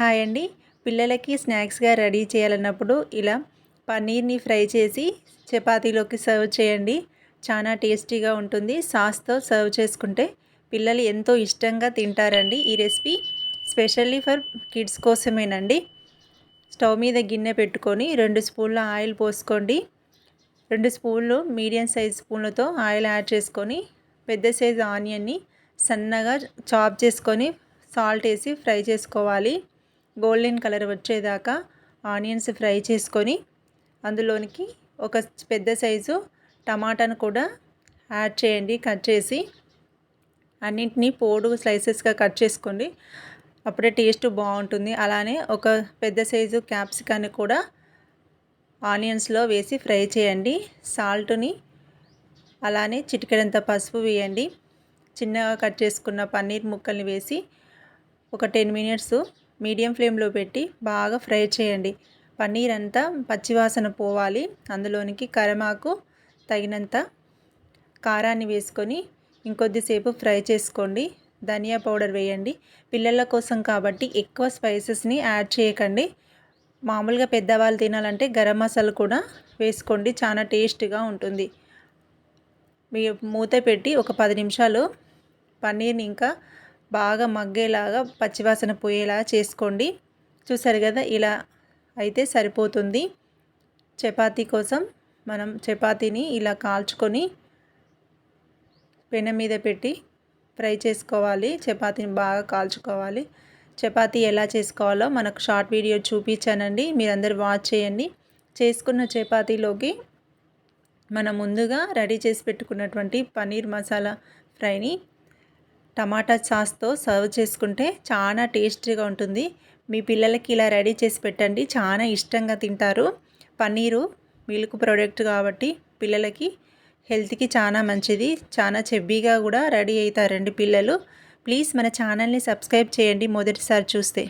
Hi అండి. పిల్లలకి స్నాక్స్గా ready చేయాలన్నప్పుడు ఇలా పన్నీర్ని ఫ్రై చేసి చపాతీలోకి సర్వ్ చేయండి. చాలా టేస్టీగా ఉంటుంది. సాస్తో సర్వ్ చేసుకుంటే పిల్లలు ఎంతో ఇష్టంగా తింటారండి ఈ రెసిపీ. స్పెషల్లీ ఫర్ కిడ్స్ కోసమేనండి. స్టవ్ మీద గిన్నె పెట్టుకొని రెండు స్పూన్ల ఆయిల్ పోసుకోండి. రెండు స్పూన్లు మీడియం సైజ్ స్పూన్లతో ఆయిల్ యాడ్ చేసుకొని పెద్ద సైజ్ ఆనియన్ని సన్నగా చాప్ చేసుకొని సాల్ట్ వేసి ఫ్రై చేసుకోవాలి. గోల్డెన్ కలర్ వచ్చేదాకా ఆనియన్స్ ఫ్రై చేసుకొని అందులోనికి ఒక పెద్ద సైజు టమాటాను కూడా యాడ్ చేయండి కట్ చేసి. అన్నింటినీ పోడు స్లైసెస్గా కట్ చేసుకోండి. అప్పుడే టేస్ట్ బాగుంటుంది. అలానే ఒక పెద్ద సైజు క్యాప్సికాన్ని కూడా ఆనియన్స్లో వేసి ఫ్రై చేయండి. సాల్ట్ని అలానే చిటికెడంత పసుపు వేయండి. చిన్నగా కట్ చేసుకున్న పన్నీర్ ముక్కల్ని వేసి ఒక టెన్ మినిట్స్ మీడియం ఫ్లేమ్లో పెట్టి బాగా ఫ్రై చేయండి. పన్నీర్ అంతా పచ్చివాసన పోవాలి. అందులోనికి కరమాకు తగినంత కారాన్ని వేసుకొని ఇంకొద్దిసేపు ఫ్రై చేసుకోండి. ధనియా పౌడర్ వేయండి. పిల్లల కోసం కాబట్టి ఎక్కువ స్పైసెస్ని యాడ్ చేయకండి. మామూలుగా పెద్దవాళ్ళు తినాలంటే గరం మసాలా కూడా వేసుకోండి. చాలా టేస్ట్గా ఉంటుంది. మీ మూత పెట్టి ఒక పది నిమిషాలు పన్నీర్ని ఇంకా బాగా మగ్గేలాగా పచ్చివాసన పోయేలాగా చేసుకోండి. చూసారు కదా ఇలా అయితే సరిపోతుంది. చపాతీ కోసం మనం చపాతీని ఇలా కాల్చుకొని పెనం మీద పెట్టి ఫ్రై చేసుకోవాలి. చపాతీని బాగా కాల్చుకోవాలి. చపాతీ ఎలా చేసుకోవాలో మనకు షార్ట్ వీడియో చూపించానండి. మీరందరూ వాచ్ చేయండి. చేసుకున్న చపాతీలోకి మనం ముందుగా రెడీ చేసి పెట్టుకున్నటువంటి పన్నీర్ మసాలా ఫ్రైని టమాటా సాస్తో సర్వ్ చేసుకుంటే చాలా టేస్టీగా ఉంటుంది. మీ పిల్లలకి ఇలా రెడీ చేసి పెట్టండి. చాలా ఇష్టంగా తింటారు. పన్నీరు మిల్క్ ప్రోడక్ట్ కాబట్టి పిల్లలకి హెల్త్కి చాలా మంచిది. చాలా చెబ్బీగా కూడా రెడీ అవుతారండి పిల్లలు. ప్లీజ్ మన ఛానల్ని సబ్స్క్రైబ్ చేయండి. మొదటిసారి చూస్తే